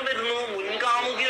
വരുന്നു മുൻകാമുകി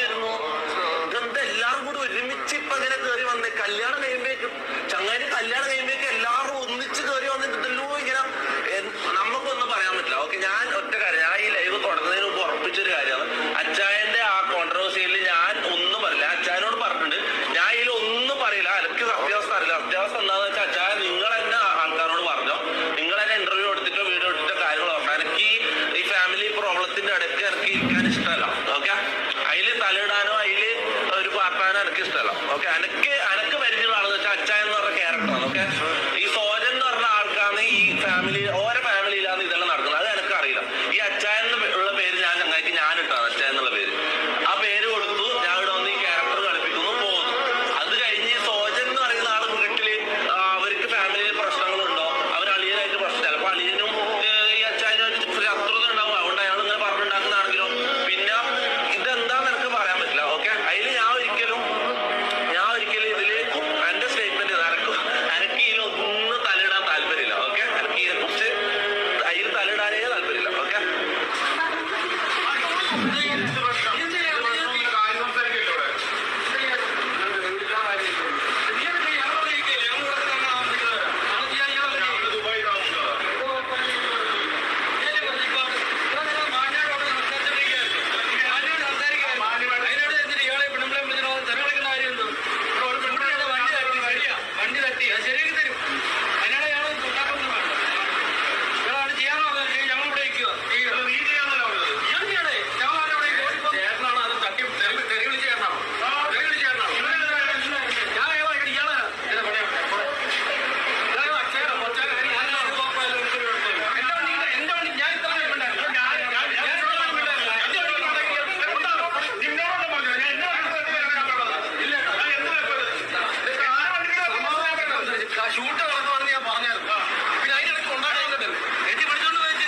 ഷൂട്ട് നടത്തുവാണെന്ന് ഞാൻ പറഞ്ഞായിരുന്നു. പിന്നെ അതിനിടയ്ക്ക് കൊണ്ടാക്കാൻ എത്തി വഴക്കുണ്ടാക്കാൻ നീ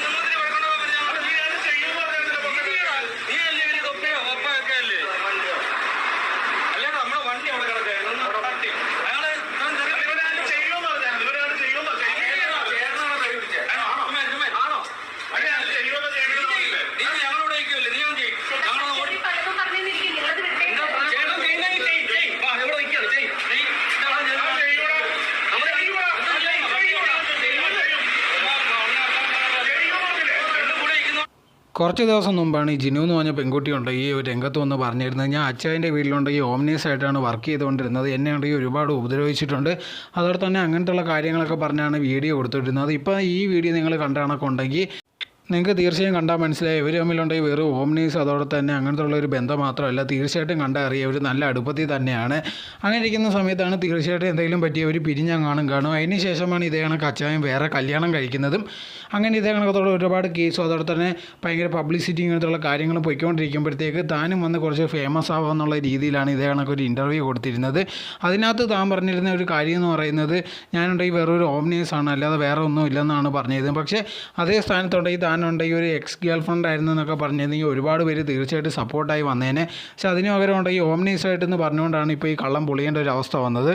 കുറച്ച് ദിവസം മുമ്പാണ് ഈ ജിനു എന്ന് പറഞ്ഞ പെൺകുട്ടിയുണ്ട് ഈ ഒരു രംഗത്ത് വന്ന് പറഞ്ഞിരുന്നത്. ഞാൻ അച്ചായന്റെ വീട്ടിലുണ്ട് ഈ ഓംനീസ് ആയിട്ടാണ് വർക്ക് ചെയ്തുകൊണ്ടിരുന്നത്. എന്നെ ഉണ്ടെങ്കിൽ ഒരുപാട് ഉപദ്രവിച്ചിട്ടുണ്ട്. അതോടെ തന്നെ അങ്ങനത്തുള്ള കാര്യങ്ങളൊക്കെ പറഞ്ഞാണ് വീഡിയോ കൊടുത്തിരുന്നത്. ഇപ്പോൾ ഈ വീഡിയോ നിങ്ങൾ കണ്ട കണക്കുണ്ടെങ്കിൽ നിങ്ങൾക്ക് തീർച്ചയായും കണ്ടാൽ മനസ്സിലായി. ഇവർ തമ്മിലുണ്ടെങ്കിൽ വെറും ഓംനീസ് അതോടെ തന്നെ അങ്ങനത്തെ ഉള്ള ഒരു ബന്ധം മാത്രമല്ല തീർച്ചയായിട്ടും കണ്ടാൽ അറിയാം നല്ല അടുപ്പത്തിൽ തന്നെയാണ്. അങ്ങനെ ഇരിക്കുന്ന സമയത്താണ് തീർച്ചയായിട്ടും എന്തെങ്കിലും പറ്റിയ ഒരു പിരിഞ്ഞാൻ കാണും കാണും അതിന് ശേഷമാണ് ഇതേ കണക്ക് അച്ചായം വേറെ കല്യാണം കഴിക്കുന്നതും. അങ്ങനെ ഇതേ കണക്കത്തോടെ ഒരുപാട് കേസും അതോടെ തന്നെ ഭയങ്കര പബ്ലിസിറ്റി ഇങ്ങനത്തുള്ള കാര്യങ്ങൾ പോയിക്കൊണ്ടിരിക്കുമ്പോഴത്തേക്ക് താനും വന്ന് കുറച്ച് ഫേമസ് ആവുക എന്നുള്ള രീതിയിലാണ് ഇതേ കണക്കൊരു ഇന്റർവ്യൂ കൊടുത്തിരുന്നത്. അതിനകത്ത് താൻ പറഞ്ഞിരുന്ന ഒരു കാര്യം എന്ന് പറയുന്നത് ഞാനുണ്ടെങ്കിൽ വേറൊരു ഓംനീസ് ആണ് അല്ലാതെ വേറെ ഒന്നും ഇല്ലെന്നാണ് പറഞ്ഞത് പക്ഷേ അതേ സ്ഥാനത്തുണ്ടെങ്കിൽ താനുണ്ടെങ്കിൽ ഒരു എക്സ് ഗേൾ ഫ്രണ്ട് ആയിരുന്നു എന്നൊക്കെ പറഞ്ഞിരുന്നെങ്കിൽ ഒരുപാട് പേര് തീർച്ചയായിട്ടും സപ്പോർട്ടായി വന്നേനെ. പക്ഷേ അതിന് പകരം ഉണ്ടെങ്കിൽ ഓംനീസായിട്ടെന്ന് പറഞ്ഞുകൊണ്ടാണ് ഇപ്പോൾ ഈ കള്ളം പൊളിയേണ്ട ഒരു അവസ്ഥ വന്നത്.